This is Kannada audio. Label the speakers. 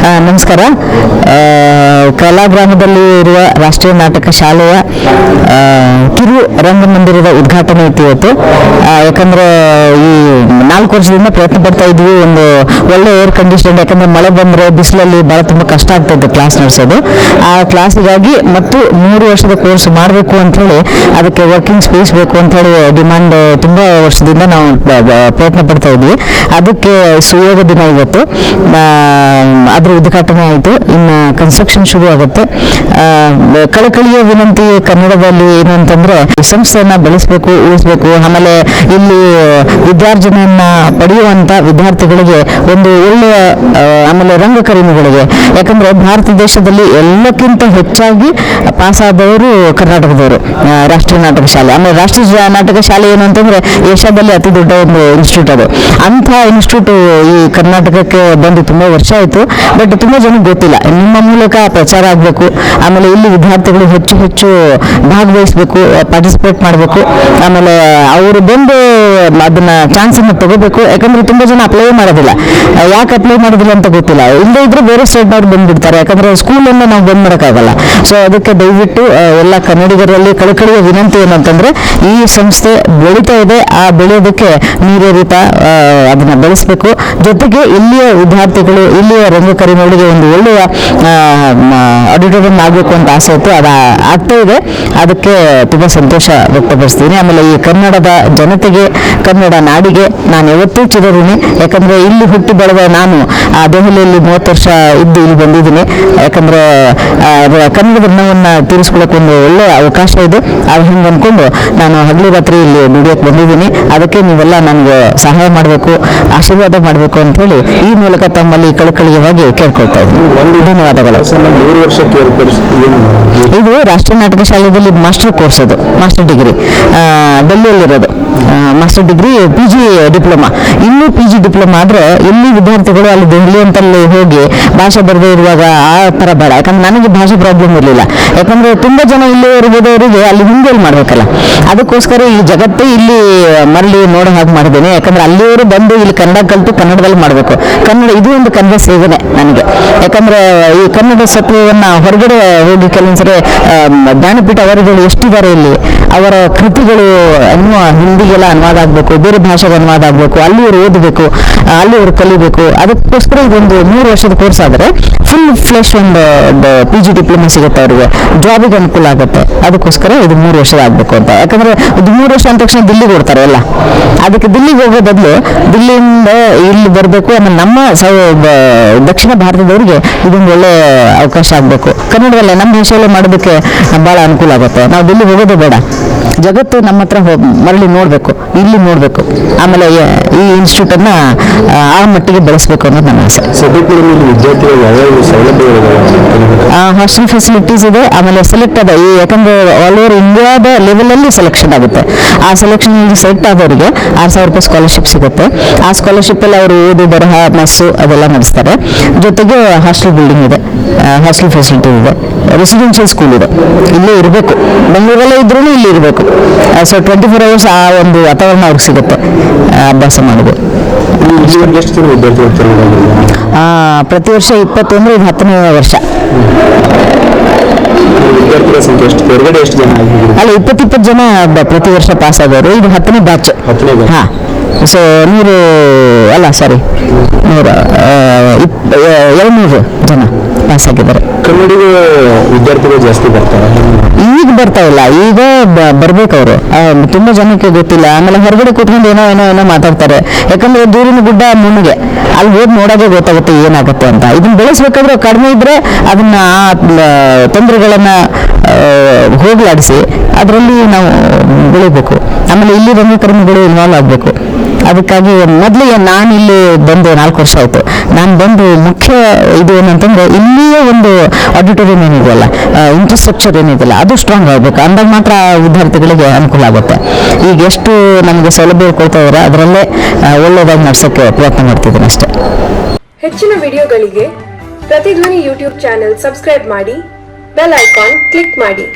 Speaker 1: ನಮಸ್ಕಾರ. ಕಲಾ ಕಲಾಗ್ರಾಮದಲ್ಲಿ ಇರುವ ರಾಷ್ಟ್ರೀಯ ನಾಟಕ ಶಾಲೆಯ ಕಿರು ರಂಗಮಂದಿರದ ಉದ್ಘಾಟನೆ ಇತ್ತು ಇವತ್ತು. ಯಾಕಂದ್ರೆ ಈ ನಾಲ್ಕು ವರ್ಷದಿಂದ ಪ್ರಯತ್ನ ಪಡ್ತಾ ಇದ್ವಿ ಒಂದು ಒಳ್ಳೆ ಏರ್ ಕಂಡೀಷನ್ ಯಾಕಂದ್ರೆ ಮಳೆ ಬಂದ್ರೆ ಬಿಸಿಲಲ್ಲಿ ಬಹಳ ತುಂಬಾ ಕಷ್ಟ ಆಗ್ತಾ ಇತ್ತು ಕ್ಲಾಸ್ ನಡೆಸೋದು. ಆ ಕ್ಲಾಸಿಗಾಗಿ ಮತ್ತು ಮೂರು ವರ್ಷದ ಕೋರ್ಸ್ ಮಾಡಬೇಕು ಅಂತ ಹೇಳಿ ಅದಕ್ಕೆ ವರ್ಕಿಂಗ್ ಸ್ಪೇಸ್ ಬೇಕು ಅಂತ ಹೇಳಿ ಡಿಮಾಂಡ್ ತುಂಬಾ ವರ್ಷದಿಂದ ನಾವು ಪ್ರಯತ್ನ ಪಡ್ತಾ ಇದ್ವಿ ಅದಕ್ಕೆ ಸುಯೋಗ ದಿನ ಇವತ್ತು. ಆ, ಅದ್ರ ಉದ್ಘಾಟನೆ ಆಯಿತು. ಇನ್ನು ಕನ್ಸ್ಟ್ರಕ್ಷನ್ ಶುರು ಆಗುತ್ತೆ. ಕಳಕಳಿಯ ವಿನಂತಿ ಕನ್ನಡದಲ್ಲಿ ಏನು ಅಂತಂದ್ರೆ ಸಂಸ್ಥೆಯನ್ನ ಬೆಳೆಸಬೇಕು, ಉಳಿಸಬೇಕು. ಆಮೇಲೆ ಇಲ್ಲಿ ವಿದ್ಯಾರ್ಜನೆಯನ್ನ ಪಡೆಯುವಂತ ವಿದ್ಯಾರ್ಥಿಗಳಿಗೆ ಒಂದು ಒಳ್ಳೆಯ ಆಮೇಲೆ ರಂಗಕರ್ಮಿಗಳಿಗೆ ಯಾಕಂದ್ರೆ ಭಾರತ ದೇಶದಲ್ಲಿ ಎಲ್ಲಕ್ಕಿಂತ ಹೆಚ್ಚಾಗಿ ಪಾಸಾದವರು ಕರ್ನಾಟಕದವರು ರಾಷ್ಟ್ರೀಯ ನಾಟಕ ಶಾಲೆ. ಆಮೇಲೆ ರಾಷ್ಟ್ರೀಯ ನಾಟಕ ಶಾಲೆ ಏನು ಅಂತಂದ್ರೆ ಏಷ್ಯಾದಲ್ಲಿ ಅತಿ ದೊಡ್ಡ ಒಂದು ಇನ್ಸ್ಟಿಟ್ಯೂಟ್ ಅದು. ಅಂಥ ಇನ್ಸ್ಟಿಟ್ಯೂಟ್ ಈ ಕರ್ನಾಟಕಕ್ಕೆ ಬಂದು ತುಂಬಾ ವರ್ಷ ಆಯಿತು. ಬಟ್ ತುಂಬಾ ಜನಕ್ಕೆ ಗೊತ್ತಿಲ್ಲ. ನಿಮ್ಮ ಮೂಲಕ ಪ್ರಚಾರ ಆಗಬೇಕು, ಆಮೇಲೆ ಇಲ್ಲಿ ವಿದ್ಯಾರ್ಥಿಗಳು ಹೆಚ್ಚು ಹೆಚ್ಚು ಭಾಗವಹಿಸಬೇಕು ಪಾರ್ಟಿಸಿಪೇಟ್ ಮಾಡಬೇಕು, ಆಮೇಲೆ ಅವರು ಬಂದು ಅದನ್ನ ಚಾನ್ಸ್ ಅನ್ನ ತಗೋಬೇಕು, ಯಾಕಂದ್ರೆ ತುಂಬಾ ಜನ ಅಪ್ಲೈ ಮಾಡೋದಿಲ್ಲ. ಯಾಕೆ ಅಪ್ಲೈ ಮಾಡೋದಿಲ್ಲ ಅಂತ ಗೊತ್ತಿಲ್ಲ. ಇಲ್ಲದೇ ಇದ್ರೆ ಬೇರೆ ಸ್ಟೇಟ್ನವ್ರು ಬಂದ್ಬಿಡ್ತಾರೆ. ಯಾಕಂದ್ರೆ ಸ್ಕೂಲನ್ನು ನಾವು ಬಂದ್ ಮಾಡೋಕ್ಕಾಗಲ್ಲ. ಸೊ ಅದಕ್ಕೆ ದಯವಿಟ್ಟು ಎಲ್ಲ ಕನ್ನಡಿಗರಲ್ಲಿ ಕಳಕಳಿಯ ವಿನಂತಿ ಏನಂತಂದ್ರೆ ಈ ಸಂಸ್ಥೆ ಬೆಳೀತಾ ಇದೆ. ಆ ಬೆಳೆಯೋದಕ್ಕೆ ನೀರೇರಿತ ಅದನ್ನ ಬೆಳೆಸಬೇಕು. ಜೊತೆಗೆ ಇಲ್ಲಿಯ ವಿದ್ಯಾರ್ಥಿಗಳು, ಇಲ್ಲಿಯ ರಂಗಕರ್ಮಿಗಳಿಗೆ ಒಂದು ಒಳ್ಳೆಯ ಆಡಿಟೋರಿಯಂ ಆಗಬೇಕು ಅಂತ ಆಸೆ ಇತ್ತು. ಅದು ಆಗ್ತಾ ಇದೆ. ಅದಕ್ಕೆ ತುಂಬ ಸಂತೋಷ ವ್ಯಕ್ತಪಡಿಸ್ತೀನಿ. ಆಮೇಲೆ ಈ ಕನ್ನಡದ ಜನತೆಗೆ, ಕನ್ನಡ ನಾಡಿಗೆ ನಾನು ಯಾವತ್ತೂ ಚಿರಋಣಿ ಯಾಕಂದರೆ ಇಲ್ಲಿ ಹುಟ್ಟಿ ಬೆಳೆದ ನಾನು ದೆಹಲಿಯಲ್ಲಿ ಮೂವತ್ತು ವರ್ಷ ಇದ್ದು ಇಲ್ಲಿ ಬಂದಿದ್ದೀನಿ. ಯಾಕಂದರೆ ಕನ್ನಡ ಬಣ್ಣವನ್ನು ತೀರಿಸ್ಕೊಳ್ಳೋಕೆ ಒಂದು ಒಳ್ಳೆಯ ಅವಕಾಶ ಇದೆ. ಅದು ಹಿಂಗೆ ಅಂದ್ಕೊಂಡು ನಾನು ಹಗಲು ರಾತ್ರಿ ಇಲ್ಲಿ ದುಡಿಯೋಕೆ ಬಂದಿದ್ದೀನಿ. ಅದಕ್ಕೆ ನೀವೆಲ್ಲ ನನಗೆ ಸಹಾಯ ಮಾಡಬೇಕು, ಆಶೀರ್ವಾದ ಮಾಡಬೇಕು ಅಂತ ಹೇಳಿ ಈ ಮೂಲಕ ತಮ್ಮಲ್ಲಿ ಕಳಕಳಿಯವಾಗಿ ಕೇಳ್ಕೊಳ್ತಾ ಇದ್ದೀನಿ ಧನ್ಯವಾದಗಳು. ಇದು ರಾಷ್ಟ್ರೀಯ ನಾಟಕ ಶಾಲೆಯಲ್ಲಿ ಮಾಸ್ಟರ್ ಕೋರ್ಸ್ ಅದು master degree. ಡೆಲ್ಲಿಯಲ್ಲಿರೋದು. Master degree P G diploma ಇನ್ನೂ ಪಿ ಜಿ ಡಿಪ್ಲೊಮಾ ಆದರೆ ಇಲ್ಲಿ ವಿದ್ಯಾರ್ಥಿಗಳು ಅಲ್ಲಿ ದೆಹಲಿ ಅಂತಲ್ಲಿ ಹೋಗಿ ಭಾಷೆ ಬರದೇ ಇರುವಾಗ ಆ ಥರ ಬೇಡ. ಯಾಕಂದ್ರೆ ನನಗೆ ಭಾಷೆ ಪ್ರಾಬ್ಲಮ್ ಇರಲಿಲ್ಲ. ಯಾಕಂದ್ರೆ ತುಂಬಾ ಜನ ಇಲ್ಲಿ ಇರುವುದವರಿಗೆ ಅಲ್ಲಿ ಹಿಂದಿಯಲ್ಲಿ ಮಾಡಬೇಕಲ್ಲ. ಅದಕ್ಕೋಸ್ಕರ ಈ ಜಗತ್ತೇ ಇಲ್ಲಿ ಮರಳಿ ನೋಡೋ ಹಾಗೆ ಮಾಡಿದ್ದೇನೆ. ಯಾಕಂದ್ರೆ ಅಲ್ಲಿಯವರು ಬಂದು ಇಲ್ಲಿ ಕನ್ನಡ ಕಲಿತು ಕನ್ನಡದಲ್ಲಿ ಮಾಡಬೇಕು. ಕನ್ನಡ ಇದು ಒಂದು ಕನ್ನಡ ಸೇವೆನೆ ನನಗೆ. ಯಾಕಂದ್ರೆ ಈ ಕನ್ನಡ ಸತ್ವವನ್ನ ಹೊರಗಡೆ ಹೋಗಿ ಕೆಲವೊಂದ್ಸರಿ ಜ್ಞಾನಪೀಠ ಅವರುಗಳು ಎಷ್ಟಿದ್ದಾರೆ ಇಲ್ಲಿ? ಅವರ ಕೃತಿಗಳು ಅನ್ನುವ ಹಿಂದಿಗೆಲ್ಲ ಅನುವಾದ ಆಗಬೇಕು, ಬೇರೆ ಭಾಷೆಗೆ ಅನುವಾದ ಆಗಬೇಕು, ಅಲ್ಲಿ ಅವ್ರು ಓದಬೇಕು ಅಲ್ಲಿ ಇವರು ಕಲಿಬೇಕು, ಅದಕ್ಕೋಸ್ಕರ ಇದೊಂದು ಮೂರು ವರ್ಷದ ಕೋರ್ಸ್ ಆದರೆ ಫುಲ್ ಫ್ಲೆಶ್ ಒಂದು ಪಿ ಜಿ ಡಿಪ್ಲೊಮಾ ಸಿಗುತ್ತೆ ಅವರಿಗೆ ಜಾಬಿಗೆ ಅನುಕೂಲ ಆಗುತ್ತೆ. ಅದಕ್ಕೋಸ್ಕರ ಇದು ಮೂರು ವರ್ಷ ಆಗಬೇಕು ಅಂತ. ಯಾಕಂದ್ರೆ ಇದು ಮೂರು ವರ್ಷ ಅಂದ ತಕ್ಷಣ ದಿಲ್ಲಿಗೆ ಓಡ್ತಾರೆ ಎಲ್ಲ. ಅದಕ್ಕೆ ದಿಲ್ಲಿಗೆ ಹೋಗೋ ಬದಲು ದಿಲ್ಲಿಯಿಂದ ಇಲ್ಲಿ ಬರಬೇಕು, ಆಮೇಲೆ ನಮ್ಮ ದಕ್ಷಿಣ ಭಾರತದವರಿಗೆ ಇದೊಂದು ಒಳ್ಳೆ ಅವಕಾಶ ಆಗಬೇಕು. ಕನ್ನಡದಲ್ಲೇ ನಮ್ಮ ಭಾಷೆಯಲ್ಲೇ ಮಾಡೋದಕ್ಕೆ ಬಹಳ ಅನುಕೂಲ ಆಗುತ್ತೆ. ನಾವು ದಿಲ್ಲಿಗೆ ಹೋಗೋದೇ ಬೇಡ. ಜಗತ್ತು ನಮ್ಮ ಹತ್ರ ಮರಳಿ ನೋಡಬೇಕು. ಇಲ್ಲಿ ನೋಡಬೇಕು. ಆಮೇಲೆ ಈ- ಇನ್ಸ್ಟಿಟ್ಯೂಟ್ ಇನ್ಸ್ಟಿಟ್ಯೂಟನ್ನು ಆ ಮಟ್ಟಿಗೆ ಬೆಳೆಸಬೇಕು ಅನ್ನೋದು ನನ್ನ ಆಸೆ. ಹಾಸ್ಟೆಲ್ ಫೆಸಿಲಿಟೀಸ್ ಇದೆ. ಆಮೇಲೆ ಸೆಲೆಕ್ಟ್ ಅದ ಈ ಯಾಕಂದ್ರೆ ಆಲ್ ಓವರ್ ಇಂಡಿಯಾದ ಲೆವೆಲಲ್ಲಿ ಸೆಲೆಕ್ಷನ್ ಆಗುತ್ತೆ. ಆ ಸೆಲೆಕ್ಷನ್ ಸೆಲೆಕ್ಟ್ ಆದವರಿಗೆ ಆರು ಸಾವಿರ ರೂಪಾಯಿ ಸ್ಕಾಲರ್ಶಿಪ್ ಸಿಗುತ್ತೆ. ಆ ಸ್ಕಾಲರ್ಶಿಪ್ ಅಲ್ಲಿ ಅವರು ಓದು ಬರಹ ಮಸ್ಸು ಅದೆಲ್ಲ ನಡೆಸ್ತಾರೆ. ಜೊತೆಗೆ ಹಾಸ್ಟೆಲ್ ಬಿಲ್ಡಿಂಗ್ ಇದೆ. ಹಾಸ್ಟೆಲ್ ಫೆಸಿಲಿಟಿ ಇದೆ. ರೆಸಿಡೆನ್ಷಿಯಲ್ ಸ್ಕೂಲ್ ಇದೆ. ಇಲ್ಲೇ ಇರಬೇಕು. ಬೆಂಗಳೂರಲ್ಲೇ ಇದ್ರೂ ಇಲ್ಲಿ ಇರಬೇಕು. ಸೊ ಟ್ವೆಂಟಿ ಫೋರ್ ಅವರ್ಸ್ ಆ ಒಂದು ವಾತಾವರಣ ಅವ್ರಿಗೆ ಸಿಗುತ್ತೆ. ಅಭ್ಯಾಸ ಮಾಡೋದು ಪ್ರತಿ ವರ್ಷ ಇಪ್ಪತ್ತು ಅಂದ್ರೆ ಇದು ಹತ್ತನೇ ವರ್ಷ. ಅಲ್ಲ ಇಪ್ಪತ್ತು ಇಪ್ಪತ್ತು ಜನ ಪ್ರತಿ ವರ್ಷ ಪಾಸ್ ಆದವರು. ಇದು ಹತ್ತನೇ ಬ್ಯಾಚ್. ಹಾ. ಸೊ ನೂರು ಅಲ್ಲ ಸಾರಿ ನೂರ ಎರಡ್ನೂರು ಜನ ಪಾಸ್ ಆಗಿದ್ದಾರೆ.
Speaker 2: ವಿದ್ಯಾರ್ಥಿಗಳು ಜಾಸ್ತಿ ಬರ್ತಾರೆ.
Speaker 1: ಈಗ ಬರ್ತಾ ಇಲ್ಲ. ಈಗ ಬರ್ಬೇಕು ಅವರು ತುಂಬಾ ಜನಕ್ಕೆ ಗೊತ್ತಿಲ್ಲ. ಆಮೇಲೆ ಹೊರಗಡೆ ಕೂತ್ಕೊಂಡು ಏನೋ ಏನೋ ಏನೋ ಮಾತಾಡ್ತಾರೆ. ಯಾಕಂದ್ರೆ ದೂರಿನ ಗುಡ್ಡ ಮುನಿಗೆ. ಅಲ್ಲಿ ಹೋಗಿ ನೋಡೋದೇ ಗೊತ್ತಾಗುತ್ತೆ ಏನಾಗುತ್ತೆ ಅಂತ. ಇದನ್ನ ಬೆಳೆಸ್ಬೇಕಾದ್ರೆ ಕಡಿಮೆ ಇದ್ರೆ ಅದನ್ನ ತೊಂದರೆಗಳನ್ನ ಹೋಗ್ಲಾಡಿಸಿ ಅದರಲ್ಲಿ ನಾವು ಬೆಳಿಬೇಕು. ಆಮೇಲೆ ಇಲ್ಲಿ ರಂಗಕರ್ಮಿಗಳು ಇನ್ವಾಲ್ವ್ ಆಗಬೇಕು. ಅದಕ್ಕಾಗಿ ಮೊದಲಿಗೆ ನಾನು ಇಲ್ಲಿ ಬಂದು ನಾಲ್ಕು ವರ್ಷ ಆಯಿತು. ನಾನು ಬಂದು ಮುಖ್ಯ ಇದು ಏನಂತಂದ್ರೆ ಇಲ್ಲಿಯೇ ಒಂದು ಆಡಿಟೋರಿಯಂ ಏನಿದೆಯಲ್ಲ ಇನ್ಫ್ರಾಸ್ಟ್ರಕ್ಚರ್ ಏನಿದೆಯಲ್ಲ, ಅದು ಸ್ಟ್ರಾಂಗ್ ಆಗಬೇಕು. ಅಂದಾಗ ಮಾತ್ರ ವಿದ್ಯಾರ್ಥಿಗಳಿಗೆ ಅನುಕೂಲ ಆಗುತ್ತೆ. ಈಗ ಎಷ್ಟು ನಮಗೆ ಸೌಲಭ್ಯ ಕೊಡ್ತಾ ಇದ್ದಾರೆ ಅದರಲ್ಲೇ ಒಳ್ಳೆಯದಾಗಿ ನಡೆಸೋಕ್ಕೆ ಪ್ರಯತ್ನ ಮಾಡ್ತಿದ್ದೀನಿ ಅಷ್ಟೇ.
Speaker 3: ಹೆಚ್ಚಿನ ವಿಡಿಯೋಗಳಿಗೆ ಪ್ರತಿಧ್ವನಿ ಯೂಟ್ಯೂಬ್ ಚಾನೆಲ್ ಸಬ್ಸ್ಕ್ರೈಬ್ ಮಾಡಿ, ಬೆಲ್ ಐಕಾನ್ ಕ್ಲಿಕ್ ಮಾಡಿ.